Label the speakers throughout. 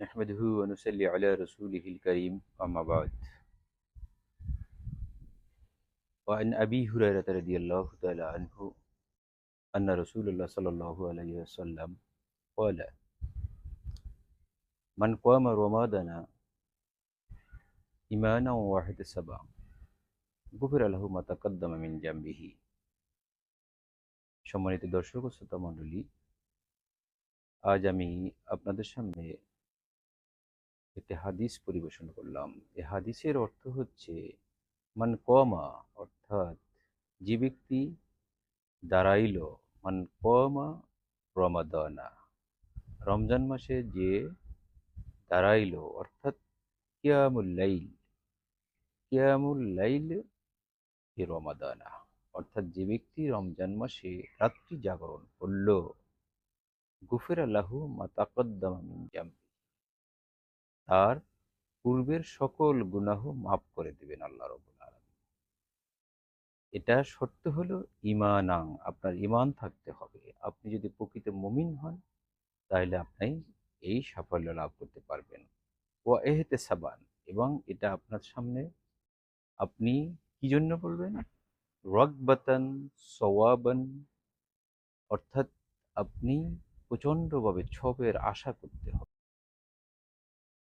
Speaker 1: نحمده ونصلي على رسوله الكريم أما بعد وعن أبي هريرة رضي الله تعالى عنه أن رسول الله صلى الله عليه وسلم قال من قام رمضان إيمانا واحتسابا غفر له ما تقدم من جنبه সম্মানিত দর্শক ও শ্রোতা মণ্ডলী আজ আমি আপনাদের সামনে একটি হাদিস পরিবেশন করলাম। এই হাদিসের অর্থ হচ্ছে মান কমা, অর্থাৎ যে ব্যক্তি দাঁড়াইল, মান কমা রমাদানা। রমজান মাসে যে দাঁড়াইল, অর্থাৎ কিয়ামুল লাইল কিয়ামুল লাইল হি রমাদানা। অর্থাৎ যে ব্যক্তি রমজান মাসে রাত্রি জাগরণ করল গুফের আল্লাহু মাতাকদ্দামা মিন জামবি। তার পূর্বের সকল গুনাহ মাফ করে দিবেন আল্লাহ রবুল আলমী এটা শর্ত হলো ইমানাং আপনার ইমান থাকতে হবে। আপনি যদি প্রকৃত মুমিন হন, তাহলে আপনি এই সাফল্য লাভ করতে পারবেন। ও এহেতে সাবান এবং এটা আপনার সামনে আপনি কি জন্য বলবেন? রকবাতান সওয়াবান, অর্থাৎ আপনি প্রচণ্ডভাবে ছবের আশা করতে হবে।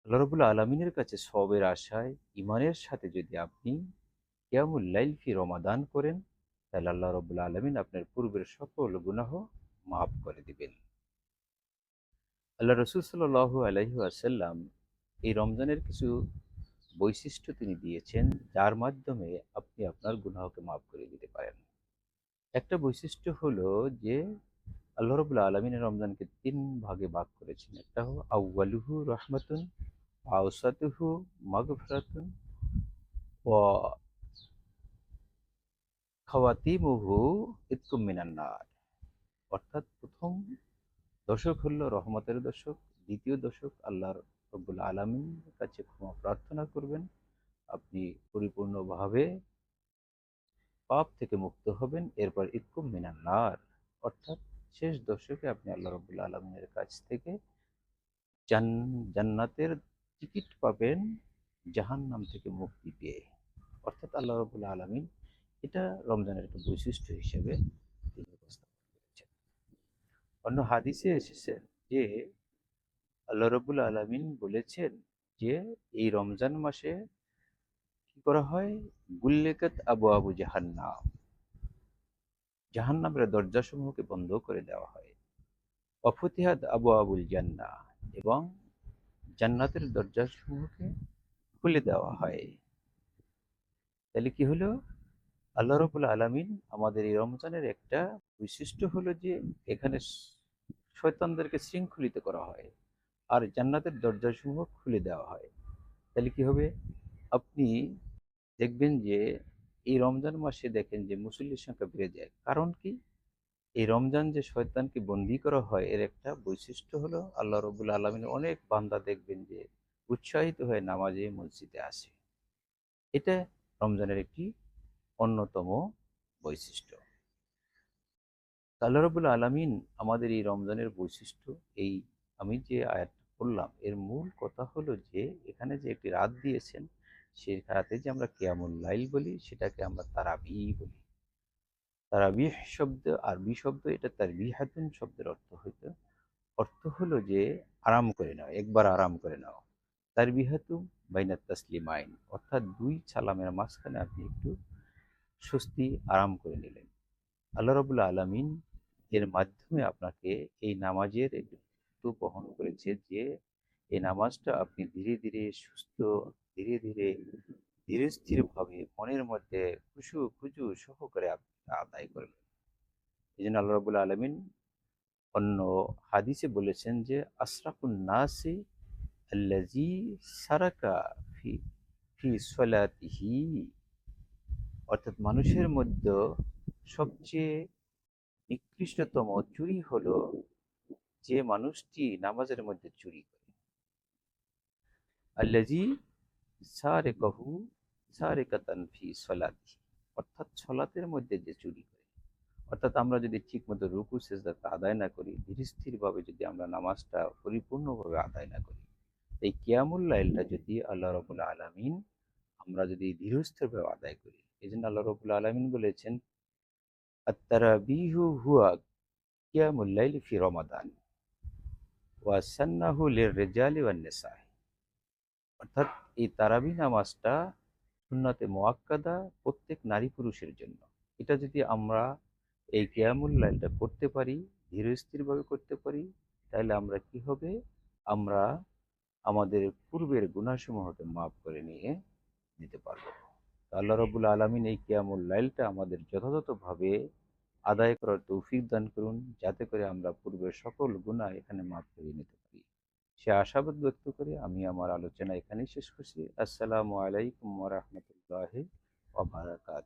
Speaker 1: আল্লাহ রবুল্লা আলমিনের কাছে সবের আশায় ইমানের সাথে যদি আপনি কেয়ামুল রমাদান করেন, তাহলে আল্লাহ রবুল্লা আলমিন আপনার পূর্বের সকল গুনাহ মাফ করে দিবেন। আল্লাহ রসুল সাল আলহি আসাল্লাম এই রমজানের কিছু বৈশিষ্ট্য তিনি দিয়েছেন, যার মাধ্যমে আপনি আপনার গুনাহকে মাফ করে দিতে পারেন। একটা বৈশিষ্ট্য হলো যে, আল্লাহ রবুল্লা আলমিনের রমজানকে তিন ভাগে ভাগ করেছেন। একটা আউ্বালুহু রহমাতুন আউসাতুহু মাগফরাতুন ও খাওয়াতিমুহু ইতকুম মিনান্নার অর্থাৎ প্রথম দশক হলো রহমতের দশক দ্বিতীয় দশক আল্লাহর রব্বুল আলমিনের কাছে ক্ষমা প্রার্থনা করবেন আপনি পরিপূর্ণভাবে পাপ থেকে মুক্ত হবেন এরপর ইতকুম মিনান্নার অর্থাৎ শেষ দশকে আপনি আল্লাহ রবুল আলমিনের কাছ থেকে জান্নাতের টিকিট পাবেন জাহান নাম থেকে মুক্তি পেয়ে। অর্থাৎ আল্লাহ রবুল আলমিন এটা রমজানের একটা বৈশিষ্ট্য হিসেবে তিনি উপস্থাপন করেছেন। অন্য হাদিসে এসেছে যে আল্লাহ রবুল আলমিন বলেছেন যে এই রমজান মাসে কি করা হয়? গুল্লেকাত আবু আবু জাহান্নাম। জাহান্নামের দরজাসমূহকে বন্ধ করে দেওয়া হয়। অফতিহাদ আবু আবুল জান্না এবং জান্নাতের দরজাসমূহকে খুলে দেওয়া হয়। তাহলে কি হলো? আল্লাহ রবুল আলমিন আমাদের এই রমজানের একটা বৈশিষ্ট্য হলো যে, এখানে শয়তানদেরকে শৃঙ্খলিত করা হয় আর জান্নাতের দরজাসমূহ খুলে দেওয়া হয়। তাহলে কি হবে? আপনি দেখবেন যে, এই রমজান মাসে দেখেন যে, মুসল্লির সংখ্যা বেড়ে যায়। কারণ কি? এই রমজান যে শয়তানকে বন্দি করা হয়, এর একটা বৈশিষ্ট্য হলো আল্লাহ রবুল আলমিনের অনেক বান্দা দেখবেন যে উৎসাহিত হয়ে নামাজে মসজিদে আসে। এটা রমজানের একটি অন্যতম বৈশিষ্ট্য। আল্লাহ রবুল আলমিন আমাদের এই রমজানের বৈশিষ্ট্য এই আমি যে আয়াতটা পড়লাম, এর মূল কথা হলো যে এখানে যে একটি রাত দিয়েছেন, সেই রাতে যে আমরা কেয়ামুল লাইল বলি, সেটাকে আমরা তারাবি বলি। তারাবি শব্দ আরবি শব্দ, এটা তার বিহাতুন শব্দের অর্থ হইতো, অর্থ হলো যে আরাম করে নাও, একবার আরাম করে নাও। তার বিহাতু বাইনাত তাসলিম আইন অর্থাৎ দুই সালামের মাঝখানে আপনি একটু স্বস্তি আরাম করে নিলেন। আল্লাহ রবুল্লা আলমিন এর মাধ্যমে আপনাকে এই নামাজের একটু বহন করেছে যে, এই নামাজটা আপনি ধীরে ধীরে সুস্থ, ধীরে ধীরে ধীরে স্থিরভাবে মনের মধ্যে খুশু খুজু সহকারে আপনি আদায় করবেন এই জন্য আল্লাহ রবুল্লা আলমিন অন্য হাদিসে বলেছেন যে আশরাফুন নাসি আল্লাজি সারাকা ফি ফি সলাতিহি। অর্থাৎ মানুষের মধ্যে সবচেয়ে নিকৃষ্টতম চুরি হলো যে মানুষটি নামাজের মধ্যে চুরি করে। আল্লাজি সারে কহু সারে কাতান ফি সলাতি অর্থাৎ ছলাতের মধ্যে যে চুরি করে। অর্থাৎ আমরা যদি ঠিক মতো রুকু সেজদাতে আদায় না করি, ধীরস্থিরভাবে যদি আমরা নামাজটা পরিপূর্ণভাবে আদায় না করি, এই কিয়ামুল লাইলটা যদি আল্লাহ রবুল আলমিন আমরা যদি ধীরস্থিরভাবে আদায় করি এই জন্য আল্লাহ রবুল আলমিন বলেছেন অর্থাৎ এই তারাবি নামাজটা সুন্নাতে মোয়াক্কাদা প্রত্যেক নারী পুরুষের জন্য। এটা যদি আমরা এই কিয়ামুল লাইলটা করতে পারি ধীরস্থিরভাবে করতে পারি, তাহলে আমরা কি হবে? আমরা আমাদের পূর্বের গুণাসমূহকে মাফ করে নিয়ে নিতে পারব। আল্লাহ রবুল আলমিন এই কিয়ামুল লাইলটা আমাদের যথাযথভাবে আদায় করার তৌফিক দান করুন, যাতে করে আমরা পূর্বের সকল গুণা এখানে মাফ করে নিতে পারি। সে আশাবাদ ব্যক্ত করে আমি আমার আলোচনা এখানেই শেষ করছি। আসসালামু আলাইকুম রহমতুল্লাহ ওবরাকাত